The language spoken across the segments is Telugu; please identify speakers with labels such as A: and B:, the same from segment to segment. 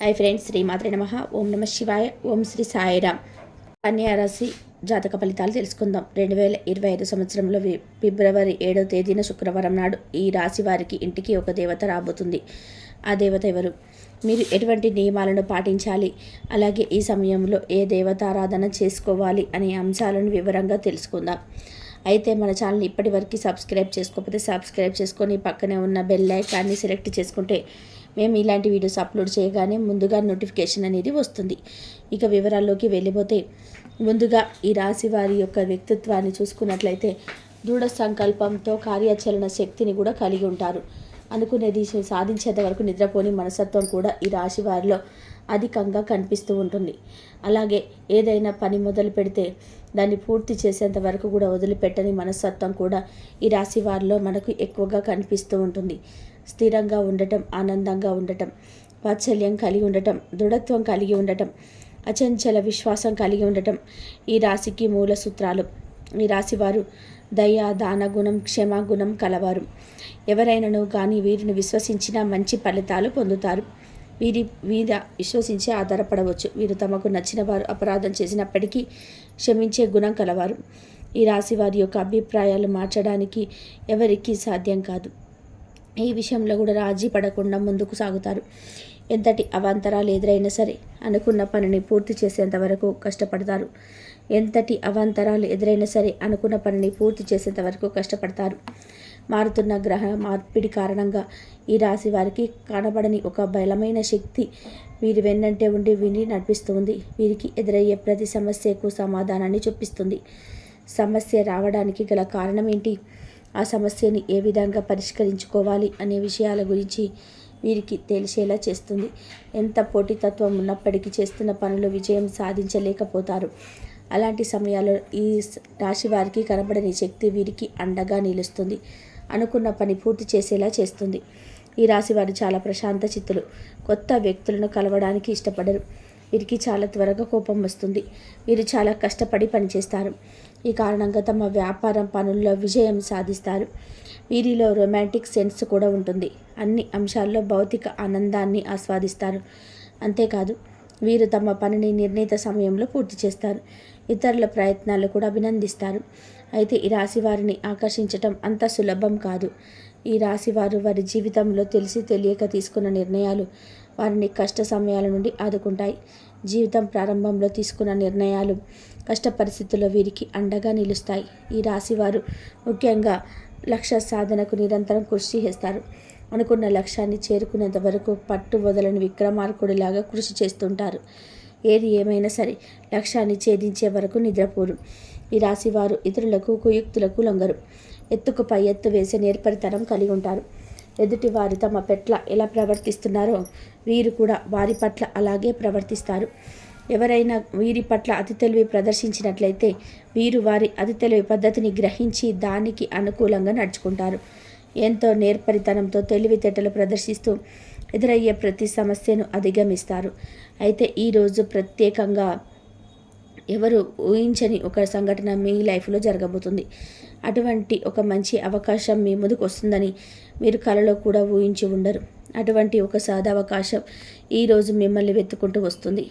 A: హాయ్ ఫ్రెండ్స్ శ్రీమాత్రే నమ. ఓం నమ శివాయ ఓం శ్రీ సాయిరామ్. కన్యారాశి జాతక ఫలితాలు తెలుసుకుందాం. రెండు వేల ఇరవై ఐదు సంవత్సరంలో ఫిబ్రవరి ఏడో తేదీన శుక్రవారం నాడు ఈ రాశి వారికి ఇంటికి ఒక దేవత రాబోతుంది. ఆ దేవత ఎవరు? మీరు ఎటువంటి నియమాలను పాటించాలి? అలాగే ఈ సమయంలో ఏ దేవతారాధన చేసుకోవాలి అనే అంశాలను వివరంగా తెలుసుకుందాం. అయితే మన ఛానల్ ఇప్పటివరకు సబ్స్క్రైబ్ చేసుకోకపోతే సబ్స్క్రైబ్ చేసుకొని పక్కనే ఉన్న బెల్ ఐకాన్ని సెలెక్ట్ చేసుకుంటే మేము ఇలాంటి వీడియోస్ అప్లోడ్ చేయగానే ముందుగా నోటిఫికేషన్ అనేది వస్తుంది. ఇక వివరాల్లోకి వెళ్ళిపోతే ముందుగా ఈ రాశి వారి యొక్క వ్యక్తిత్వాన్ని చూసుకున్నట్లయితే దృఢ సంకల్పంతో కార్యాచరణ శక్తిని కూడా కలిగి ఉంటారు. అనుకునేది సాధించేంత వరకు నిద్రపోని మనసత్వం కూడా ఈ రాశి వారిలో అధికంగా కనిపిస్తూ ఉంటుంది. అలాగే ఏదైనా పని మొదలు పెడితే దాన్ని పూర్తి చేసేంత వరకు కూడా వదిలిపెట్టని మనస్తత్వం కూడా ఈ రాశి వారిలో మనకు ఎక్కువగా కనిపిస్తూ ఉంటుంది. స్థిరంగా ఉండటం ఆనందంగా ఉండటం వాత్సల్యం కలిగి ఉండటం దృఢత్వం కలిగి ఉండటం అచంచల విశ్వాసం కలిగి ఉండటం ఈ రాశికి మూల సూత్రాలు. ఈ రాశి వారు దయ దాన గుణం క్షమాగుణం కలవారు. ఎవరైనాను కానీ వీరిని విశ్వసించిన మంచి ఫలితాలు పొందుతారు. వీరి మీద విశ్వసించి ఆధారపడవచ్చు. వీరు తమకు నచ్చిన వారు అపరాధం చేసినప్పటికీ క్షమించే గుణం కలవారు. ఈ రాశి వారి యొక్క అభిప్రాయాలు మార్చడానికి ఎవరికీ సాధ్యం కాదు. ఈ విషయంలో కూడా రాజీ పడకుండా ముందుకు సాగుతారు. ఎంతటి అవాంతరాలు ఎదురైనా సరే అనుకున్న పనిని పూర్తి చేసేంత వరకు కష్టపడతారు. ఎంతటి అవాంతరాలు ఎదురైనా సరే అనుకున్న పనిని పూర్తి చేసేంత వరకు కష్టపడతారు. మారుతున్న గ్రహ మార్పిడి కారణంగా ఈ రాశి వారికి కనబడని ఒక బలమైన శక్తి వీరి వెన్నంటే ఉండి విని నడిపిస్తుంది. వీరికి ఎదురయ్యే ప్రతి సమస్యకు సమాధానాన్ని చూపిస్తుంది. సమస్య రావడానికి గల కారణం ఏంటి? ఆ సమస్యని ఏ విధంగా పరిష్కరించుకోవాలి అనే విషయాల గురించి వీరికి తెలిసేలా చేస్తుంది. ఎంత పోటీతత్వం ఉన్నప్పటికీ చేస్తున్న పనులు విజయం సాధించలేకపోతారు. అలాంటి సమయాల్లో ఈ రాశి వారికి కనబడని శక్తి వీరికి అండగా నిలుస్తుంది. అనుకున్న పని పూర్తి చేసేలా చేస్తుంది. ఈ రాశి వారు చాలా ప్రశాంత చిత్తులు. కొత్త వ్యక్తులను కలవడానికి ఇష్టపడరు. వీరికి చాలా త్వరగా కోపం వస్తుంది. వీరు చాలా కష్టపడి పనిచేస్తారు. ఈ కారణంగా తమ వ్యాపారం పనుల్లో విజయం సాధిస్తారు. వీరిలో రొమాంటిక్ సెన్స్ కూడా ఉంటుంది. అన్ని అంశాల్లో భౌతిక ఆనందాన్ని ఆస్వాదిస్తారు. అంతేకాదు వీరు తమ పనిని నిర్ణీత సమయంలో పూర్తి చేస్తారు. ఇతరుల ప్రయత్నాలు కూడా అభినందిస్తారు. అయితే ఈ రాశి వారిని ఆకర్షించటం అంత సులభం కాదు. ఈ రాశి వారు వారి జీవితంలో తెలిసి తెలియక తీసుకున్న నిర్ణయాలు వారిని కష్ట సమయాల నుండి ఆదుకుంటాయి. జీవితం ప్రారంభంలో తీసుకున్న నిర్ణయాలు కష్ట పరిస్థితుల్లో వీరికి అండగా నిలుస్తాయి. ఈ రాశి వారు ముఖ్యంగా లక్ష్య సాధనకు నిరంతరం కృషి చేస్తారు. అనుకున్న లక్ష్యాన్ని చేరుకునేంత వరకు పట్టు వదలని విక్రమార్కుడిలాగా కృషి చేస్తుంటారు. ఏది ఏమైనా సరే లక్ష్యాన్ని ఛేదించే వరకు నిద్రపోరు. ఈ రాశి వారు ఇతరులకు కుయుక్తులకు లొంగరు. ఎత్తుకు పై ఎత్తు వేసే నేర్పరితనం కలిగి ఉంటారు. ఎదుటి వారు తమ పట్ల ఎలా ప్రవర్తిస్తున్నారో వీరు కూడా వారి పట్ల అలాగే ప్రవర్తిస్తారు. ఎవరైనా వీరి పట్ల అతి తెలివి ప్రదర్శించినట్లయితే వీరు వారి అతి తెలివి పద్ధతిని గ్రహించి దానికి అనుకూలంగా నడుచుకుంటారు. ఎంతో నేర్పరితనంతో తెలివితేటలు ప్రదర్శిస్తూ ఎదురయ్యే ప్రతి సమస్యను అధిగమిస్తారు. అయితే ఈరోజు ప్రత్యేకంగా ఎవరు ఊహించని ఒక సంఘటన మీ లైఫ్లో జరగబోతుంది. అటువంటి ఒక మంచి అవకాశం మీ ముందుకు వస్తుందని మీరు కలలో కూడా ఊహించి ఉండరు. అటువంటి ఒక సదవకాశం ఈరోజు మిమ్మల్ని వెతుకుంటూ వస్తుంది.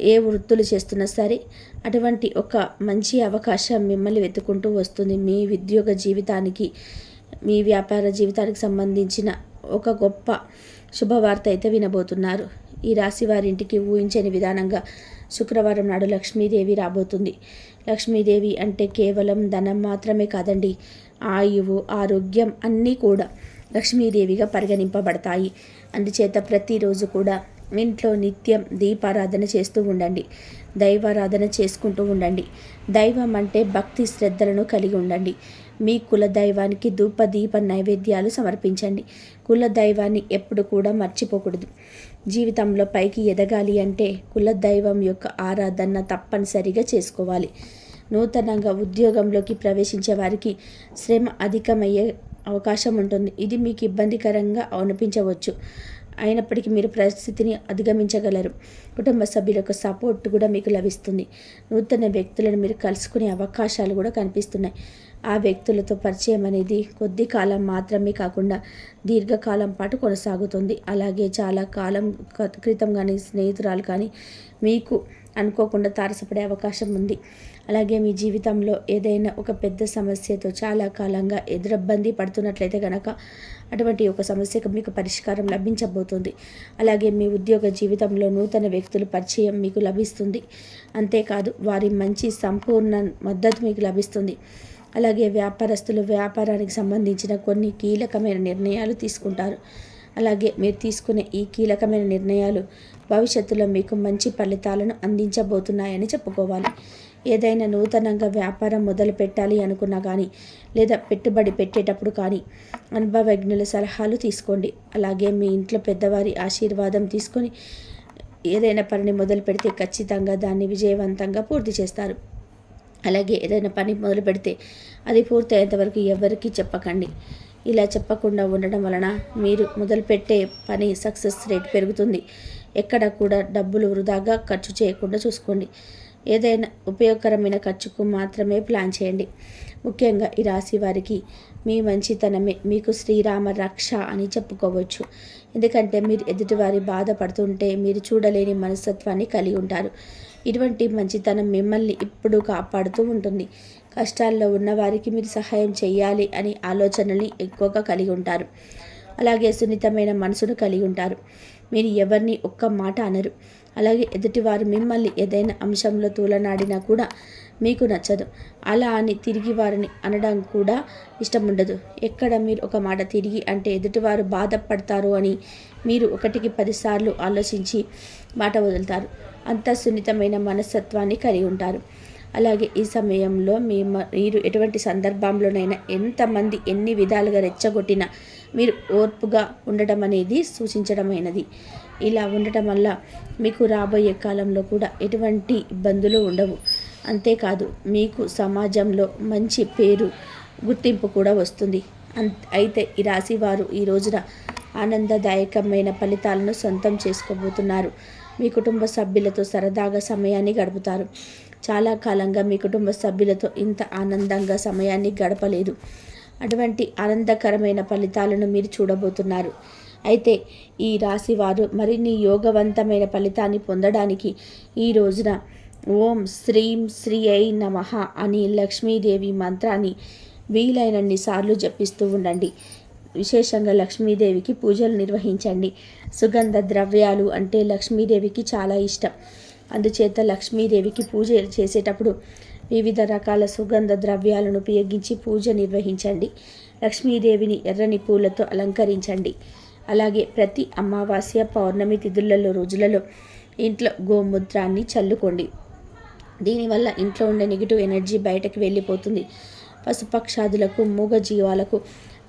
A: ఏ వృత్తులు చేస్తున్నా సరే అటువంటి ఒక మంచి అవకాశం మిమ్మల్ని వెతుకుంటూ వస్తుంది. మీ ఉద్యోగ జీవితానికి మీ వ్యాపార జీవితానికి సంబంధించిన ఒక గొప్ప శుభవార్త అయితే వినబోతున్నారు. ఈ రాశి వారింటికి ఊహించని విధానంగా శుక్రవారం నాడు లక్ష్మీదేవి రాబోతుంది. లక్ష్మీదేవి అంటే కేవలం ధనం మాత్రమే కాదండి ఆయువు ఆరోగ్యం అన్నీ కూడా లక్ష్మీదేవిగా పరిగణింపబడతాయి. అందుచేత ప్రతిరోజు కూడా ఇంట్లో నిత్యం దీపారాధన చేస్తూ ఉండండి దైవారాధన చేసుకుంటూ ఉండండి. దైవం అంటే భక్తి శ్రద్ధలను కలిగి ఉండండి. మీ కుల దైవానికి ధూప దీప నైవేద్యాలు సమర్పించండి. కుల దైవాన్ని ఎప్పుడు కూడా మర్చిపోకూడదు. జీవితంలో పైకి ఎదగాలి అంటే కుల దైవం యొక్క ఆరాధన తప్పనిసరిగా చేసుకోవాలి. నూతనంగా ఉద్యోగంలోకి ప్రవేశించే వారికి శ్రమ అధికమయ్యే అవకాశం ఉంటుంది. ఇది మీకు ఇబ్బందికరంగా అనిపించవచ్చు. అయినప్పటికీ మీరు పరిస్థితిని అధిగమించగలరు. కుటుంబ సభ్యుల యొక్క సపోర్ట్ కూడా మీకు లభిస్తుంది. నూతన వ్యక్తులను మీరు కలుసుకునే అవకాశాలు కూడా కనిపిస్తున్నాయి. ఆ వ్యక్తులతో పరిచయం అనేది కొద్ది కాలం మాత్రమే కాకుండా దీర్ఘకాలం పాటు కొనసాగుతుంది. అలాగే చాలా కాలం క్రితం కానీ స్నేహితురాలు కానీ మీకు అనుకోకుండా తారసపడే అవకాశం ఉంది. అలాగే మీ జీవితంలో ఏదైనా ఒక పెద్ద సమస్యతో చాలా కాలంగా ఎదురబ్బంది పడుతున్నట్లయితే కనుక అటువంటి ఒక సమస్యకు మీకు పరిష్కారం లభించబోతుంది. అలాగే మీ ఉద్యోగ జీవితంలో నూతన వ్యక్తుల పరిచయం మీకు లభిస్తుంది. అంతేకాదు వారి మంచి సంపూర్ణ మద్దతు మీకు లభిస్తుంది. అలాగే వ్యాపారస్తులు వ్యాపారానికి సంబంధించిన కొన్ని కీలకమైన నిర్ణయాలు తీసుకుంటారు. అలాగే మీరు తీసుకునే ఈ కీలకమైన నిర్ణయాలు భవిష్యత్తులో మీకు మంచి ఫలితాలను అందించబోతున్నాయని చెప్పుకోవాలి. ఏదైనా నూతనంగా వ్యాపారం మొదలు పెట్టాలి అనుకున్నా కానీ లేదా పెట్టుబడి పెట్టేటప్పుడు కానీ అనుభవజ్ఞుల సలహాలు తీసుకోండి. అలాగే మీ ఇంట్లో పెద్దవారి ఆశీర్వాదం తీసుకొని ఏదైనా పనిని మొదలు పెడితే ఖచ్చితంగా దాన్ని విజయవంతంగా పూర్తి చేస్తారు. అలాగే ఏదైనా పని మొదలు పెడితే అది పూర్తయ్యేంతవరకు ఎవరికీ చెప్పకండి. ఇలా చెప్పకుండా ఉండడం వలన మీరు మొదలుపెట్టే పని సక్సెస్ రేట్ పెరుగుతుంది. ఎక్కడ కూడా డబ్బులు వృధాగా ఖర్చు చేయకుండా చూసుకోండి. ఏదైనా ఉపయోగకరమైన ఖర్చుకు మాత్రమే ప్లాన్ చేయండి. ముఖ్యంగా ఈ రాశి వారికి మీ మంచితనమే మీకు శ్రీరామ రక్ష అని చెప్పుకోవచ్చు. ఎందుకంటే మీరు ఎదుటివారి బాధపడుతుంటే మీరు చూడలేని మనస్తత్వాన్ని కలిగి ఉంటారు. ఇటువంటి మంచితనం మిమ్మల్ని ఇప్పుడు కాపాడుతూ ఉంటుంది. కష్టాల్లో ఉన్న వారికి మీరు సహాయం చేయాలి అని ఆలోచనల్ని ఎక్కువగా కలిగి ఉంటారు. అలాగే సున్నితమైన మనసును కలిగి ఉంటారు. మీరు ఎవరిని ఒక్క మాట అనరు. అలాగే ఎదుటివారు మిమ్మల్ని ఏదైనా అంశంలో తూలనాడినా కూడా మీకు నచ్చదు. అలా అని తిరిగి వారిని అనడం కూడా ఇష్టం ఉండదు ఎక్కడ మీరు ఒక మాట తిరిగి అంటే ఎదుటివారు బాధపడతారు అని మీరు ఒకటికి పదిసార్లు ఆలోచించి మాట వదులుతారు. అంత సున్నితమైన మనస్తత్వాన్ని కలిగి ఉంటారు. అలాగే ఈ సమయంలో మీ మీరు ఎటువంటి సందర్భంలోనైనా ఎంతమంది ఎన్ని విధాలుగా రెచ్చగొట్టినా మీరు ఓర్పుగా ఉండటం అనేది సూచించడమైనది. ఇలా ఉండటం వల్ల మీకు రాబోయే కాలంలో కూడా ఎటువంటి ఇబ్బందులు ఉండవు. అంతేకాదు మీకు సమాజంలో మంచి పేరు గుర్తింపు కూడా వస్తుంది. అయితే ఈ రాశి వారు ఈ రోజున ఆనందదాయకమైన ఫలితాలను సొంతం చేసుకోబోతున్నారు. మీ కుటుంబ సభ్యులతో సరదాగా సమయాన్ని గడుపుతారు. చాలా కాలంగా మీ కుటుంబ సభ్యులతో ఇంత ఆనందంగా సమయాన్ని గడపలేదు. అటువంటి ఆనందకరమైన ఫలితాలను మీరు చూడబోతున్నారు. అయితే ఈ రాశి వారు మరిన్ని యోగవంతమైన ఫలితాన్ని పొందడానికి ఈ రోజున ఓం శ్రీం శ్రీ అయి నమ అని లక్ష్మీదేవి మంత్రాన్ని వీలైనన్ని సార్లు జపిస్తూ ఉండండి. విశేషంగా లక్ష్మీదేవికి పూజలు నిర్వహించండి. సుగంధ ద్రవ్యాలు అంటే లక్ష్మీదేవికి చాలా ఇష్టం. అందుచేత లక్ష్మీదేవికి పూజ చేసేటప్పుడు వివిధ రకాల సుగంధ ద్రవ్యాలను ఉపయోగించి పూజ నిర్వహించండి. లక్ష్మీదేవిని ఎర్రని పూలతో అలంకరించండి. అలాగే ప్రతి అమావాస్య పౌర్ణమి తిథులలో రోజులలో ఇంట్లో గోమూత్రాన్ని చల్లుకోండి. దీనివల్ల ఇంట్లో ఉండే నెగిటివ్ ఎనర్జీ బయటకు వెళ్ళిపోతుంది. పశుపక్షాదులకు మూగ జీవాలకు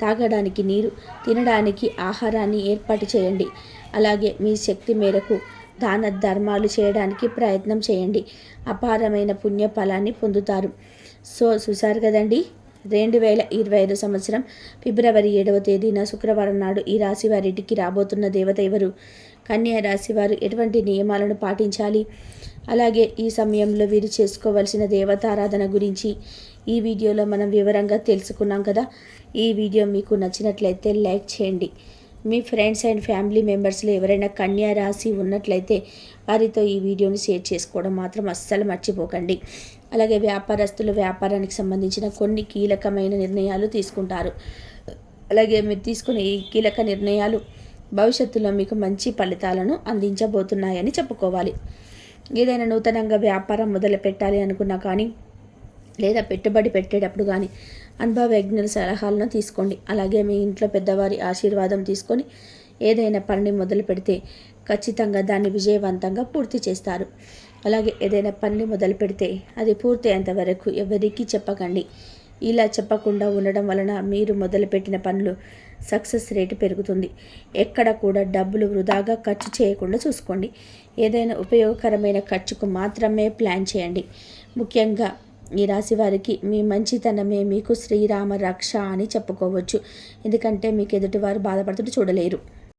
A: తాగడానికి నీరు తినడానికి ఆహారాన్ని ఏర్పాటు చేయండి. అలాగే మీ శక్తి మేరకు దాన ధర్మాలు చేయడానికి ప్రయత్నం చేయండి. అపారమైన పుణ్య ఫలాన్ని పొందుతారు. సో చూసారు కదండి? రెండు వేల ఇరవై ఐదు సంవత్సరం ఫిబ్రవరి ఏడవ తేదీన శుక్రవారం నాడు ఈ రాశి వారింటికి రాబోతున్న దేవత ఎవరు? కన్యా రాశి వారు ఎటువంటి నియమాలను పాటించాలి? అలాగే ఈ సమయంలో వీరు చేసుకోవలసిన దేవతారాధన గురించి ఈ వీడియోలో మనం వివరంగా తెలుసుకున్నాం కదా? ఈ వీడియో మీకు నచ్చినట్లయితే లైక్ చేయండి. మీ ఫ్రెండ్స్ అండ్ ఫ్యామిలీ మెంబర్స్లో ఎవరైనా కన్యా రాశి ఉన్నట్లయితే వారితో ఈ వీడియోని షేర్ చేసుకోవడం మాత్రం అస్సలు మర్చిపోకండి. అలాగే వ్యాపారస్తులు వ్యాపారానికి సంబంధించిన కొన్ని కీలకమైన నిర్ణయాలు తీసుకుంటారు. అలాగే మీరు తీసుకునే ఈ కీలక నిర్ణయాలు భవిష్యత్తులో మీకు మంచి ఫలితాలను అందించబోతున్నాయని చెప్పుకోవాలి. ఏదైనా నూతనంగా వ్యాపారం మొదలు పెట్టాలి అనుకున్నా కానీ లేదా పెట్టుబడి పెట్టేటప్పుడు కానీ అనుభవజ్ఞుల సలహాలను తీసుకోండి. అలాగే మీ ఇంట్లో పెద్దవారి ఆశీర్వాదం తీసుకొని ఏదైనా పనిని మొదలు పెడితే ఖచ్చితంగా దాన్ని విజయవంతంగా పూర్తి చేస్తారు. అలాగే ఏదైనా పనిని మొదలు పెడితే అది పూర్తి వరకు ఎవరికీ చెప్పకండి. ఇలా చెప్పకుండా ఉండడం వలన మీరు మొదలుపెట్టిన పనులు సక్సెస్ రేటు పెరుగుతుంది. ఎక్కడ కూడా డబ్బులు వృధాగా ఖర్చు చేయకుండా చూసుకోండి. ఏదైనా ఉపయోగకరమైన ఖర్చుకు మాత్రమే ప్లాన్ చేయండి. ముఖ్యంగా ఈ రాశి వారికి మీ మంచితనమే మీకు శ్రీరామ రక్ష అని చెప్పుకోవచ్చు. ఎందుకంటే మీకు ఎదుటివారు బాధపడుతుంటే చూడలేరు.